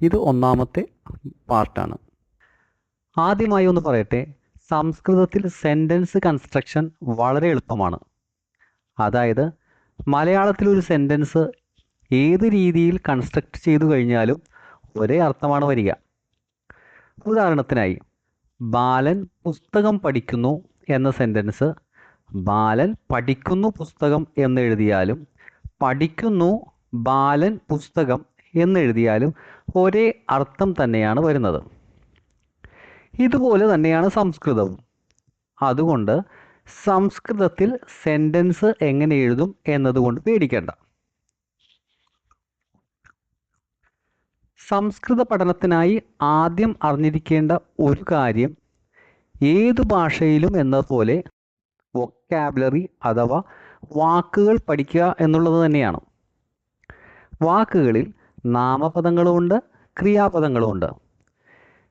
ഇത് ഒന്നാമത്തെ പാർട്ടാണ്. ആദ്യമായി ഒന്ന് പറയട്ടെ സംസ്കൃതത്തിൽ സെന്റൻസ് കൺസ്ട്രക്ഷൻ വളരെ എളുപ്പമാണ്. അതായത് മലയാളത്തിൽ ഒരു സെന്റൻസ് ഏത് രീതിയിൽ കൺസ്ട്രക്ട് ചെയ്തു കഴിഞ്ഞാലും ഒരേ അർത്ഥമാണ് വരിക. ഉദാഹരണത്തിനായി ബാലൻ പുസ്തകം പഠിക്കുന്നു എന്ന സെന്റൻസ് ബാലൻ പഠിക്കുന്നു പുസ്തകം എന്നെഴുതിയാലും പഠിക്കുന്നു ബാലൻ പുസ്തകം എന്നെഴുതിയാലും ഒരേ അർത്ഥം തന്നെയാണ് വരുന്നത്. ഇതുപോലെ തന്നെയാണ് സംസ്കൃതവും. അതുകൊണ്ട് സംസ്കൃതത്തിൽ സെന്റൻസ് എങ്ങനെ എഴുതും എന്നതുകൊണ്ട് പേടിക്കേണ്ട. സംസ്കൃത പഠനത്തിനായി ആദ്യം അറിഞ്ഞിരിക്കേണ്ട ഒരു കാര്യം ഏതു ഭാഷയിലും എന്നതുപോലെ വൊക്കാബുലറി അഥവാ വാക്കുകൾ പഠിക്കുക എന്നുള്ളത് തന്നെയാണ്. വാക്കുകളിൽ നാമപദങ്ങളുമുണ്ട് ക്രിയാപദങ്ങളുമുണ്ട്.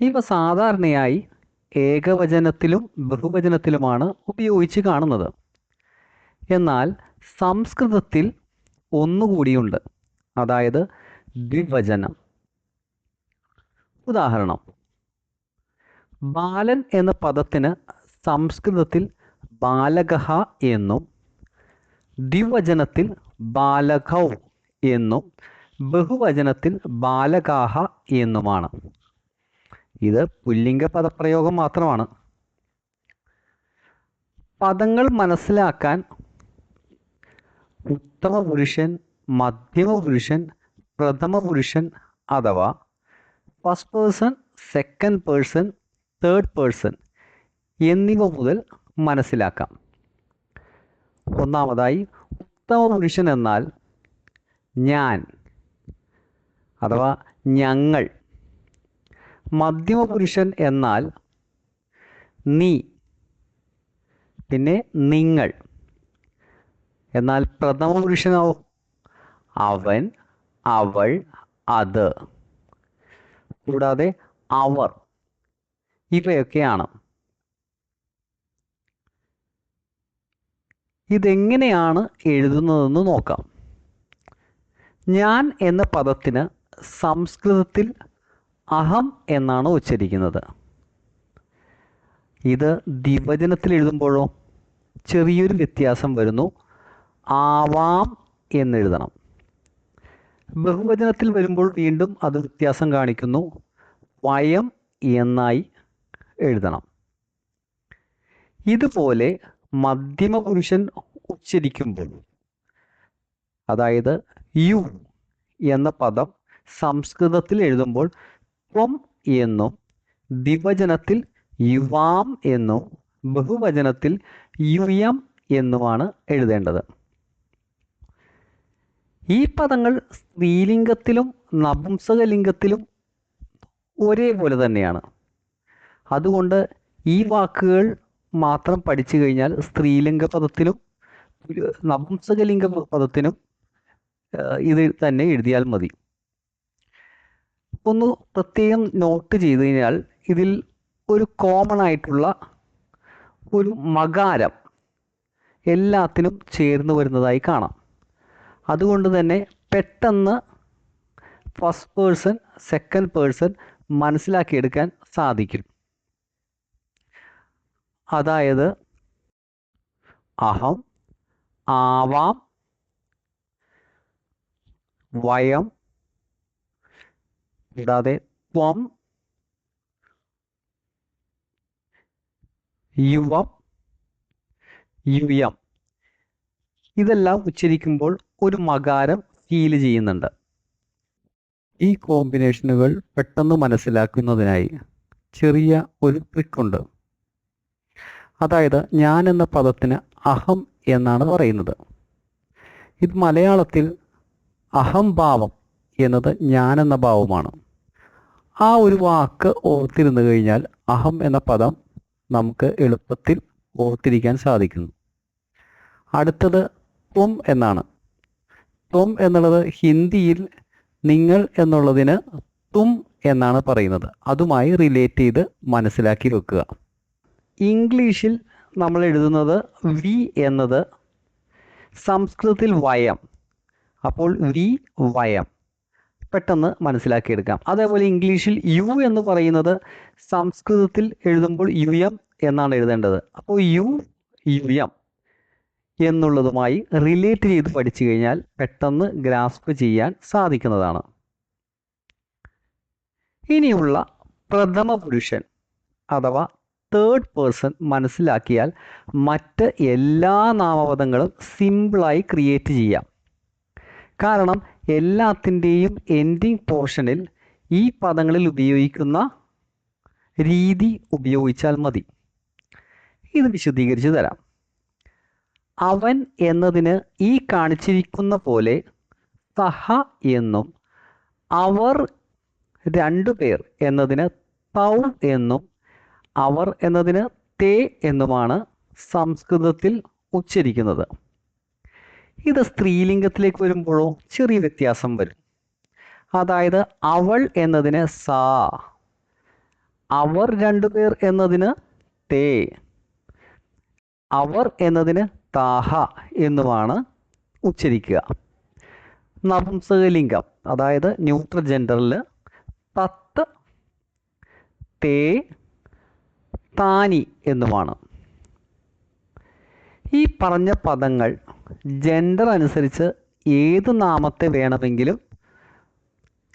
ഇവ സാധാരണയായി ഏകവചനത്തിലും ബഹുവചനത്തിലുമാണ് ഉപയോഗിച്ച് കാണുന്നത്. എന്നാൽ സംസ്കൃതത്തിൽ ഒന്നുകൂടിയുണ്ട് അതായത് ദ്വിവചനം. ഉദാഹരണം ബാലൻ എന്ന പദത്തിന് സംസ്കൃതത്തിൽ ബാലകഹ എന്നും ദ്വിവചനത്തിൽ ബാലകൗ എന്നും ബഹുവചനത്തിൽ ബാലകാഹ എന്നുമാണ്. ഇത് പുല്ലിംഗ പദപ്രയോഗം മാത്രമാണ്. പദങ്ങൾ മനസ്സിലാക്കാൻ ഉത്തമ പുരുഷൻ മധ്യമ പുരുഷൻ പ്രഥമ പുരുഷൻ അഥവാ first person second person third person എന്നിവ മുതൽ മനസ്സിലാക്കാം. ഒന്നാമതായി ഉത്തമ പുരുഷൻ എന്നാൽ ഞാൻ അഥവാ ഞങ്ങൾ. മധ്യമ പുരുഷൻ എന്നാൽ നീ പിന്നെ നിങ്ങൾ. എന്നാൽ പ്രഥമ പുരുഷനോ അവൻ അവൾ അത്. കൂടാതെ അവർ. ഇവയൊക്കെയാണ്. ഇതെങ്ങനെയാണ് എഴുതുന്നതെന്ന് നോക്കാം. ഞാൻ എന്ന പദത്തിന് സംസ്കൃതത്തിൽ അഹം എന്നാണ് ഉച്ചരിക്കുന്നത്. ഇത് ദ്വിവചനത്തിൽ എഴുതുമ്പോഴോ ചെറിയൊരു വ്യത്യാസം വരുന്നു. ആവാം എന്നെഴുതണം ബഹുവചനത്തിൽ വരുമ്പോൾ വീണ്ടും അത് വ്യത്യാസം കാണിക്കുന്നു. വയം എന്നായി എഴുതണം. ഇതുപോലെ മധ്യമ പുരുഷൻ ഉച്ചരിക്കുമ്പോൾ അതായത് യു എന്ന പദം സംസ്കൃതത്തിൽ എഴുതുമ്പോൾ ത്വം എന്നും ദ്വിവചനത്തിൽ യുവാം എന്നും ബഹുവചനത്തിൽ യുയം എന്നുമാണ് എഴുതേണ്ടത്. ഈ പദങ്ങൾ സ്ത്രീലിംഗത്തിലും നപുംസകലിംഗത്തിലും ഒരേപോലെ തന്നെയാണ്. അതുകൊണ്ട് ഈ വാക്കുകൾ മാത്രം പഠിച്ചു കഴിഞ്ഞാൽ സ്ത്രീലിംഗ പദത്തിലും നപുംസകലിംഗ പദത്തിനും ഇത് തന്നെ എഴുതിയാൽ മതി. ഒന്ന് പ്രത്യേകം നോട്ട് ചെയ്ത് കഴിഞ്ഞാൽ ഇതിൽ ഒരു കോമൺ ആയിട്ടുള്ള ഒരു മകാരം എല്ലാത്തിനും ചേർന്ന് വരുന്നതായി കാണാം. അതുകൊണ്ട് തന്നെ പെട്ടെന്ന് ഫസ്റ്റ് പേഴ്സൺ സെക്കൻഡ് പേഴ്സൺ മനസ്സിലാക്കിയെടുക്കാൻ സാധിക്കും. അതായത് അഹം ആവാം വയം കൂടാതെ ത്വം യുവം യുയം. ഇതെല്ലാം ഉച്ചരിക്കുമ്പോൾ ഒരു മകാരം ഫീൽ ചെയ്യുന്നുണ്ട്. ഈ കോമ്പിനേഷനുകൾ പെട്ടെന്ന് മനസ്സിലാക്കുന്നതിനായി ചെറിയ ഒരു ട്രിക്കുണ്ട് അതായത് ഞാൻ എന്ന പദത്തിന് അഹം എന്നാണ് പറയുന്നത്. ഇത് മലയാളത്തിൽ അഹംഭാവം എന്നത് ഞാൻ എന്ന ഭാവമാണ്. ആ ഒരു വാക്ക് ഓർത്തിരുന്നു കഴിഞ്ഞാൽ അഹം എന്ന പദം നമുക്ക് എളുപ്പത്തിൽ ഓർത്തിരിക്കാൻ സാധിക്കുന്നു. അടുത്തത് ത്വം എന്നാണ്. ത്വം എന്നുള്ളത് ഹിന്ദിയിൽ നിങ്ങൾ എന്നുള്ളതിന് തും എന്നാണ് പറയുന്നത്. അതുമായി റിലേറ്റ് ചെയ്ത് മനസ്സിലാക്കി വെക്കുക. ഇംഗ്ലീഷിൽ നമ്മൾ എഴുതുന്നത് വി എന്നത് സംസ്കൃതത്തിൽ വയം. അപ്പോൾ വി വയം. പെട്ടെന്ന് മനസ്സിലാക്കിയെടുക്കാം. അതേപോലെ ഇംഗ്ലീഷിൽ യു എന്ന് പറയുന്നത് സംസ്കൃതത്തിൽ എഴുതുമ്പോൾ യു എം എന്നാണ് എഴുതേണ്ടത്. അപ്പോൾ യു യു എം എന്നുള്ളതുമായി റിലേറ്റ് ചെയ്ത് പഠിച്ചു കഴിഞ്ഞാൽ പെട്ടെന്ന് ഗ്രാസ്പ് ചെയ്യാൻ സാധിക്കുന്നതാണ്. ഇനിയുള്ള പ്രഥമ പുരുഷൻ അഥവാ തേർഡ് പേഴ്സൺ മനസ്സിലാക്കിയാൽ മറ്റ് എല്ലാ നാമപദങ്ങളും സിമ്പിളായി ക്രിയേറ്റ് ചെയ്യാം. കാരണം എല്ലാത്തിന്റെയും എൻഡിങ് പോർഷനിൽ ഈ പദങ്ങളിൽ ഉപയോഗിക്കുന്ന രീതി ഉപയോഗിച്ചാൽ മതി. ഇത് വിശദീകരിച്ചു തരാം. അവൻ എന്നതിന് ഈ കാണിച്ചിരിക്കുന്ന പോലെ സഹ എന്നും അവർ രണ്ടു പേർ എന്നതിന് തൗ എന്നും അവർ എന്നതിന് തേ എന്നുമാണ് സംസ്കൃതത്തിൽ ഉച്ചരിക്കുന്നത്. ഇത് സ്ത്രീലിംഗത്തിലേക്ക് വരുമ്പോഴോ ചെറിയ വ്യത്യാസം വരും. അതായത് അവൾ എന്നതിന് സാ അവർ രണ്ടുപേർ എന്നതിന് തേ അവർ എന്നതിന് താഹ എന്നുമാണ് ഉച്ചരിക്കുക. നപുംസകലിംഗം അതായത് ന്യൂട്രൽ ജെൻഡറിൽ തത്ത് തേ താനി എന്നുമാണ്. ഈ പറഞ്ഞ പദങ്ങൾ ജെൻഡർ അനുസരിച്ച് ഏത് നാമത്തെ വേണമെങ്കിലും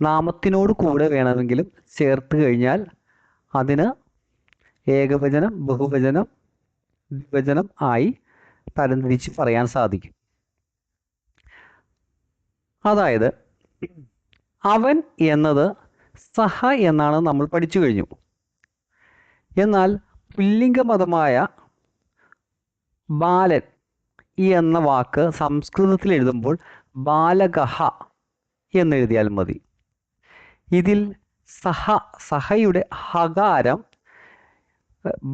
നാമത്തിനോട് കൂടെ വേണമെങ്കിലും ചേർത്ത് കഴിഞ്ഞാൽ അതിന് ഏകവചനം ബഹുവചനം വിഭജനം ആയി തരംതിരിച്ച് പറയാൻ സാധിക്കും. അതായത് അവൻ എന്നത് സഹ എന്നാണ് നമ്മൾ പഠിച്ചു കഴിഞ്ഞു. എന്നാൽ പുല്ലിംഗ മതമായ ബാലൻ ഈ എന്ന വാക്ക് സംസ്കൃതത്തിൽ എഴുതുമ്പോൾ ബാലകഹ എന്നെഴുതിയാൽ മതി. ഇതിൽ സഹ സഹയുടെ ഹകാരം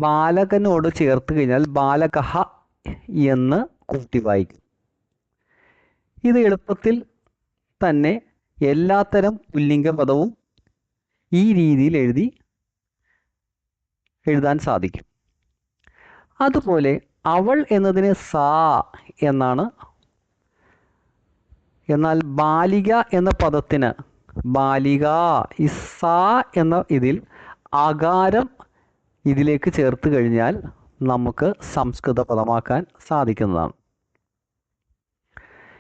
ബാലകനോട് ചേർത്ത് കഴിഞ്ഞാൽ ബാലകഹ എന്ന് കൂട്ടി വായിക്കും. ഇത് എളുപ്പത്തിൽ തന്നെ എല്ലാത്തരം പുല്ലിംഗ പദവും ഈ രീതിയിൽ എഴുതി എഴുതാൻ സാധിക്കും. അതുപോലെ അവൾ എന്നതിനെ സാ എന്നാണ്. എന്നാൽ ബാലിക എന്ന പദത്തിന് ബാലിക ഇസ എന്ന ഇതിൽ ആകാരം ഇതിലേക്ക് ചേർത്ത് കഴിഞ്ഞാൽ നമുക്ക് സംസ്കൃത പദമാക്കാൻ സാധിക്കുന്നതാണ്.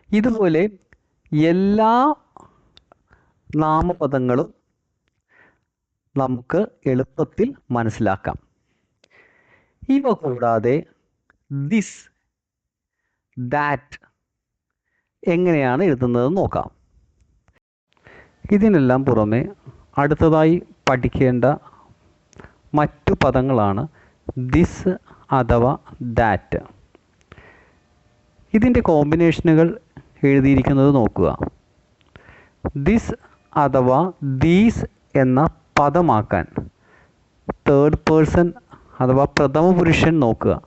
ഇതുപോലെ എല്ലാ നാമപദങ്ങളും നമുക്ക് എളുപ്പത്തിൽ മനസ്സിലാക്കാം. ഇവ കൂടാതെ ദിസ് ദാറ്റ് എങ്ങനെയാണ് എഴുതുന്നത് നോക്കാം. ഇതിനെല്ലാം പുറമെ അടുത്തതായി പഠിക്കേണ്ട മറ്റു പദങ്ങളാണ് ദിസ് അഥവാ ദാറ്റ് ഇതിന്റെ കോമ്പിനേഷനുകൾ എഴുതിയിരിക്കുന്നത് നോക്കുക. ദിസ് അഥവാ ദീസ് എന്ന പദമാക്കാൻ തേർഡ് പേഴ്സൺ അഥവാ പ്രഥമ പുരുഷൻ നോക്കുക.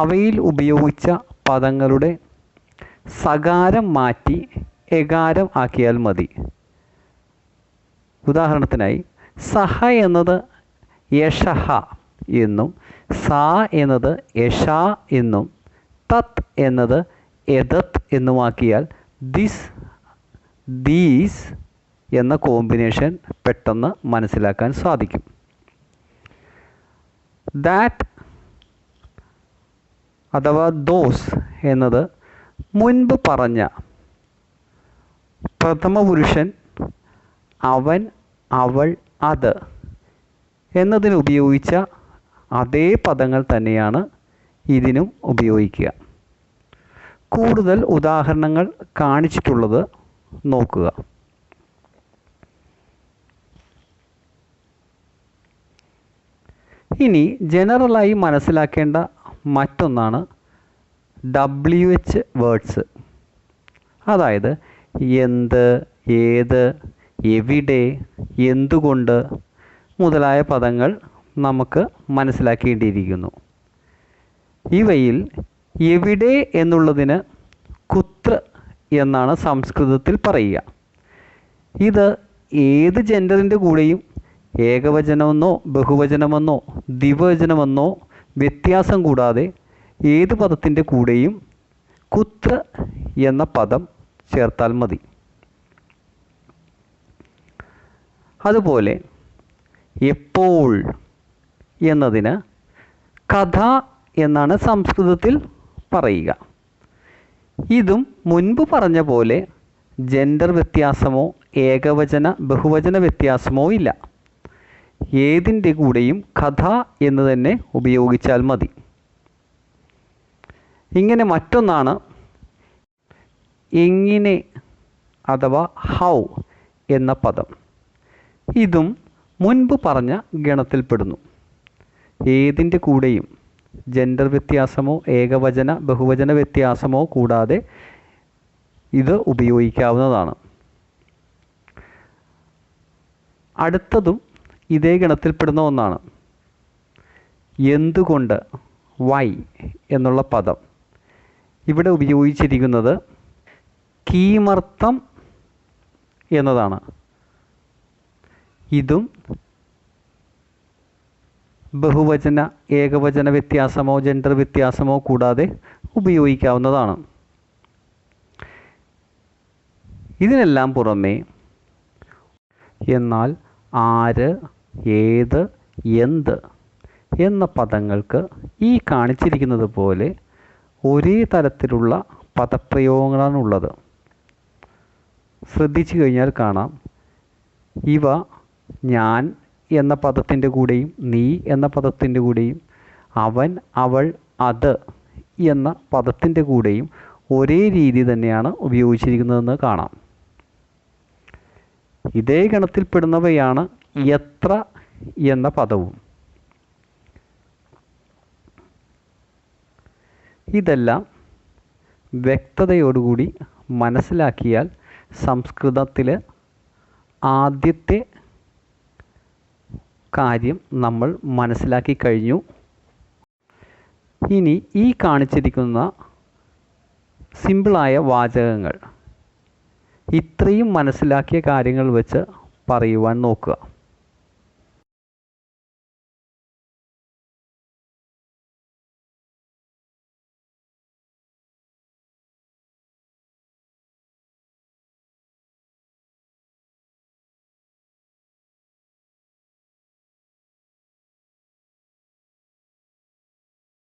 അവയിൽ ഉപയോഗിച്ച പദങ്ങളുടെ സകാരം മാറ്റി എകാരം ആക്കിയാൽ മതി. ഉദാഹരണത്തിനായി സഹ എന്നത് യഷഹ എന്നും സ എന്നത് യഷ എന്നും തത് എന്നത് എതത് എന്നുമാക്കിയാൽ ദിസ് ദീസ് എന്ന കോമ്പിനേഷൻ പെട്ടെന്ന് മനസ്സിലാക്കാൻ സാധിക്കും. ദാറ്റ് അഥവാ ദോസ് എന്നത് മുൻപ് പറഞ്ഞ പ്രഥമ പുരുഷൻ അവൻ അവൾ അത് എന്നതിന് ഉപയോഗിച്ച അതേ പദങ്ങൾ തന്നെയാണ് ഇതിനും ഉപയോഗിക്കുക. കൂടുതൽ ഉദാഹരണങ്ങൾ കാണിച്ചിട്ടുള്ളത് നോക്കുക. ഇനി ജനറലായി മനസ്സിലാക്കേണ്ട മറ്റൊന്നാണ് ഡബ്ല്യു എച്ച് വേർഡ്സ് അതായത് എന്ത് ഏത് എവിടെ എന്തുകൊണ്ട് മുതലായ പദങ്ങൾ നമുക്ക് മനസ്സിലാക്കേണ്ടിയിരിക്കുന്നു. ഇവയിൽ എവിടെ എന്നുള്ളതിന് കുത്ര എന്നാണ് സംസ്കൃതത്തിൽ പറയുക. ഇത് ഏത് ജെൻഡറിന്റെ കൂടെയും ഏകവചനമെന്നോ ബഹുവചനമെന്നോ ദ്വിവചനമെന്നോ വ്യത്യാസം കൂടാതെ ഏത് പദത്തിന്റെ കൂടെയും കുത്ര എന്ന പദം ചേർത്താൽ മതി. അതുപോലെ എപ്പോൾ എന്നതിന് കഥ എന്നാണ് സംസ്കൃതത്തിൽ പറയുക. ഇതും മുൻപ് പറഞ്ഞ പോലെ ജെൻഡർ വ്യത്യാസമോ ഏകവചന ബഹുവചന വ്യത്യാസമോ ഇല്ല. ഏതിന്റെ കൂടെയും കഥ എന്ന് തന്നെ ഉപയോഗിച്ചാൽ മതി. ഇങ്ങനെ മറ്റൊന്നാണ് എങ്ങനെ അഥവാ ഹൗ എന്ന പദം. ഇതും മുൻപ് പറഞ്ഞ ഗണത്തിൽപ്പെടുന്നു. ഏതിന്റെ കൂടെയും ജെൻഡർ വ്യത്യാസമോ ഏകവചന ബഹുവചന വ്യത്യാസമോ കൂടാതെ ഇത് ഉപയോഗിക്കാവുന്നതാണ്. അടുത്തതും ഇതേ ഗണത്തിൽപ്പെടുന്ന ഒന്നാണ്. എന്തുകൊണ്ട് വൈ എന്നുള്ള പദം. ഇവിടെ ഉപയോഗിച്ചിരിക്കുന്നത് കീമർത്ഥം എന്നതാണ്. ഇതും ബഹുവചന ഏകവചന വ്യത്യാസമോ ജെൻഡർ വ്യത്യാസമോ കൂടാതെ ഉപയോഗിക്കാവുന്നതാണ്. ഇതിനെല്ലാം പുറമേ എന്നാൽ ആര് ഏത് എന്ത് എന്ന പദങ്ങൾക്ക് ഈ കാണിച്ചിരിക്കുന്നത് പോലെ ഒരേ തരത്തിലുള്ള പദപ്രയോഗങ്ങളാണുള്ളത് ശ്രദ്ധിച്ചു കഴിഞ്ഞാൽ കാണാം. ഇവ ഞാൻ എന്ന പദത്തിന്റെ കൂടെയും നീ എന്ന പദത്തിന്റെ കൂടെയും അവൻ അവൾ അത് എന്ന പദത്തിന്റെ കൂടെയും ഒരേ രീതി തന്നെയാണ് ഉപയോഗിച്ചിരിക്കുന്നതെന്ന് കാണാം. ഇതേ ഗണത്തിൽപ്പെടുന്നവയാണ് എത്ര എന്ന പദവും. ഇതെല്ലാം വ്യക്തതയോടുകൂടി മനസ്സിലാക്കിയാൽ സംസ്കൃതത്തിൽ ആദ്യത്തെ കാര്യം നമ്മൾ മനസ്സിലാക്കി കഴിഞ്ഞു. ഇനി ഈ കാണിച്ചിരിക്കുന്ന സിമ്പിളായ വാചകങ്ങൾ ഇത്രയും മനസ്സിലാക്കിയ കാര്യങ്ങൾ വെച്ച് പറയുവാൻ നോക്കുക.